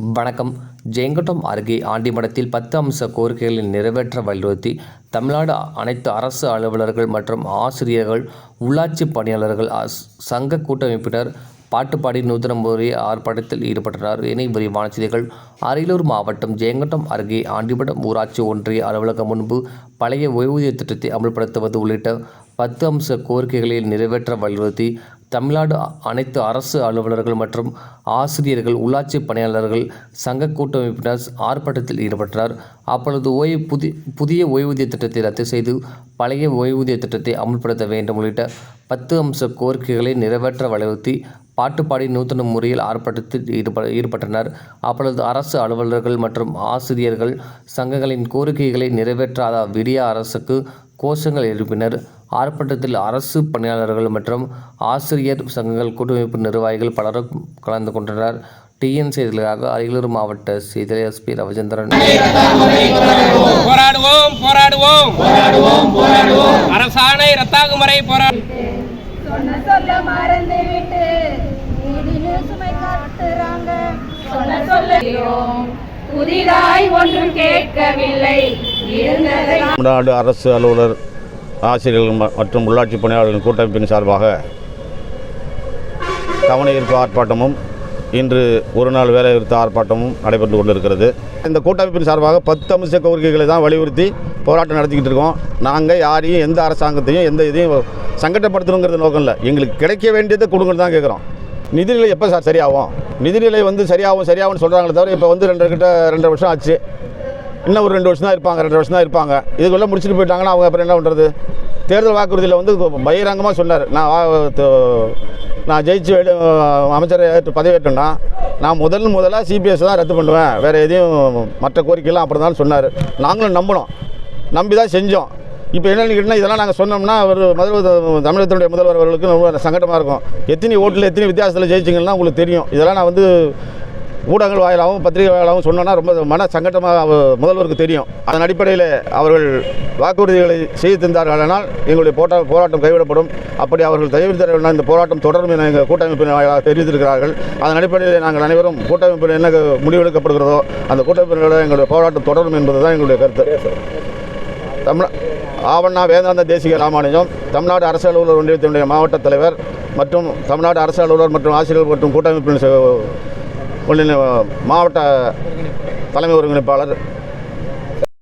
வணக்கம். ஜெயங்கொண்டம் அருகே ஆண்டிமடத்தில் பத்து அம்ச கோரிக்கைகளை நிறைவேற்ற வலியுறுத்தி தமிழ்நாடு அனைத்து அரசு அலுவலர்கள் மற்றும் ஆசிரியர்கள் உள்ளாட்சி பணியாளர்கள் சங்க கூட்டமைப்பினர் பாட்டுப்பாடி நூதன முறை ஆர்ப்பாட்டத்தில் ஈடுபட்டனர். இணை விரிவான செய்திகள். அரியலூர் மாவட்டம் ஜெயங்கொண்டம் அருகே ஆண்டிமடம் ஊராட்சி ஒன்றிய அலுவலகம் முன்பு பழைய ஓய்வூதிய திட்டத்தை அமல்படுத்துவது உள்ளிட்ட பத்து அம்ச கோரிக்கைகளை நிறைவேற்ற வலியுறுத்தி தமிழ்நாடு அனைத்து அரசு அலுவலர்கள் மற்றும் ஆசிரியர்கள் உள்ளாட்சி பணியாளர்கள் சங்க கூட்டமைப்பினர் ஆர்ப்பாட்டத்தில் ஈடுபட்டனர். அப்பொழுது ஓய்வு புதி புதிய ஓய்வூதிய திட்டத்தை ரத்து செய்து பழைய ஓய்வூதிய திட்டத்தை அமல்படுத்த வேண்டும் உள்ளிட்ட பத்து அம்ச கோரிக்கைகளை நிறைவேற்ற வலியுறுத்தி பாட்டுப்பாடி நூத்தன முறையில் ஆர்ப்பாட்டத்தில் ஈடுப ஈடுபட்டனர். அப்பொழுது அரசு அலுவலர்கள் மற்றும் ஆசிரியர்கள் சங்கங்களின் கோரிக்கைகளை நிறைவேற்றாத விடிய அரசுக்கு கோஷங்கள் எழுப்பினர். ஆர்ப்பாட்டத்தில் அரசு பணியாளர்கள் மற்றும் ஆசிரியர் சங்கங்கள் கூட்டமைப்பு நிர்வாகிகள் பலரும் கலந்து கொண்டனர். டிஎன் செய்திகளாக அரியலூர் மாவட்ட செய்தி எஸ்பி ரவிச்சந்திரன். போராடுவோம் போராடுவோம். போராடுவோம் போராடுவோம். அரசாணை ரத்தாகுமறை போராடு சொன்ன சொல்ல மறந்து விட்டு நீதினு சுமை காட்டுறாங்க சொன்ன சொல்லையும் புதிதாய் ஒன்றும் கேட்கவில்லை. தமிழ்நாடு அரசு அலுவலர் ஆசிரியர்கள் மற்றும் உள்ளாட்சி பணியாளர்களின் கூட்டமைப்பின் சார்பாக கவன ஈர்ப்பு ஆர்ப்பாட்டமும் இன்று ஒரு நாள் வேலை நிறுத்த ஆர்ப்பாட்டமும் நடைபெற்று கொண்டிருக்கிறது. இந்த கூட்டமைப்பின் சார்பாக பத்து அம்ச கோரிக்கைகளை தான் வலியுறுத்தி போராட்டம் நடத்திக்கிட்டு இருக்கோம். நாங்கள் யாரையும் எந்த அரசாங்கத்தையும் எந்த இதையும் சங்கடப்படுத்தணுங்கிறது நோக்கம் இல்லை. எங்களுக்கு கிடைக்க வேண்டியதை கொடுங்கன்னு தான் கேட்குறோம் நிதிநிலை எப்போ சார் சரியாகும்? நிதிநிலை வந்து சரியாகும் சரியாகும்னு சொல்கிறாங்களே தவிர இப்போ வந்து ரெண்டு கிட்ட ரெண்டரை வருஷம் ஆச்சு. இன்னும் ஒரு ரெண்டு வருஷம் தான் இருப்பாங்க ரெண்டு வருஷம் தான் இருப்பாங்க. இதுக்குள்ளே முடிச்சுட்டு போயிட்டாங்கன்னா அவங்க அப்புறம் என்ன பண்ணுறது தேர்தல் வாக்குறுதியில் வந்து பகிரங்கமாக சொன்னார். நான் நான் ஜெயிச்சு வெளி அமைச்சரை ஏற்று பதவியேற்றேன்னா நான் முதல் முதலாக சிபிஎஸ் தான் ரத்து பண்ணுவேன். வேறு எதையும் மற்ற கோரிக்கைலாம் அப்படி தான் சொன்னார். நாங்களும் நம்பினோம் நம்பி தான் செஞ்சோம். இப்போ என்னன்னு கேட்டிங்கன்னா இதெல்லாம் நாங்கள் சொன்னோம்னா அவர் முதல்வர் தமிழகத்தினுடைய முதல்வர் அவர்களுக்கு ரொம்ப சங்கடமாக இருக்கும். எத்தனை ஓட்டில் எத்தனை வித்தியாசத்தில் ஜெயிச்சிங்கன்னா உங்களுக்கு தெரியும். இதெல்லாம் நான் வந்து ஊடகங்கள் வாயிலாகவும் பத்திரிகை வாயிலாகவும் சொன்னோன்னா ரொம்ப மன சங்கட்டமாக முதல்வருக்கு தெரியும். அதன் அடிப்படையில் அவர்கள் வாக்குறுதிகளை செய்து தந்தார்களானால் எங்களுடைய போட்டா போராட்டம் கைவிடப்படும். அப்படி அவர்கள் தயவுத்தரவில்லை இந்த போராட்டம் தொடரும் என எங்கள் கூட்டமைப்பின் வாயிலாக தெரிவித்திருக்கிறார்கள். அதன் அடிப்படையில் நாங்கள் அனைவரும் கூட்டமைப்பில் என்ன முடிவெடுக்கப்படுகிறதோ அந்த கூட்டமைப்பினோட எங்களுடைய போராட்டம் தொடரும் என்பது தான் எங்களுடைய கருத்து. தமிழ் ஆவண்ணா வேதாந்த தேசிக ராமானுஜம் தமிழ்நாடு அரசு அலுவலர் ஒன்றியத்தினுடைய மாவட்ட தலைவர் மற்றும் தமிழ்நாடு அரசு அலுவலர் மற்றும் ஆசிரியர் மற்றும் கூட்டமைப்பின் மாவட்ட தலைமை ஒருங்கிணைப்பாளர்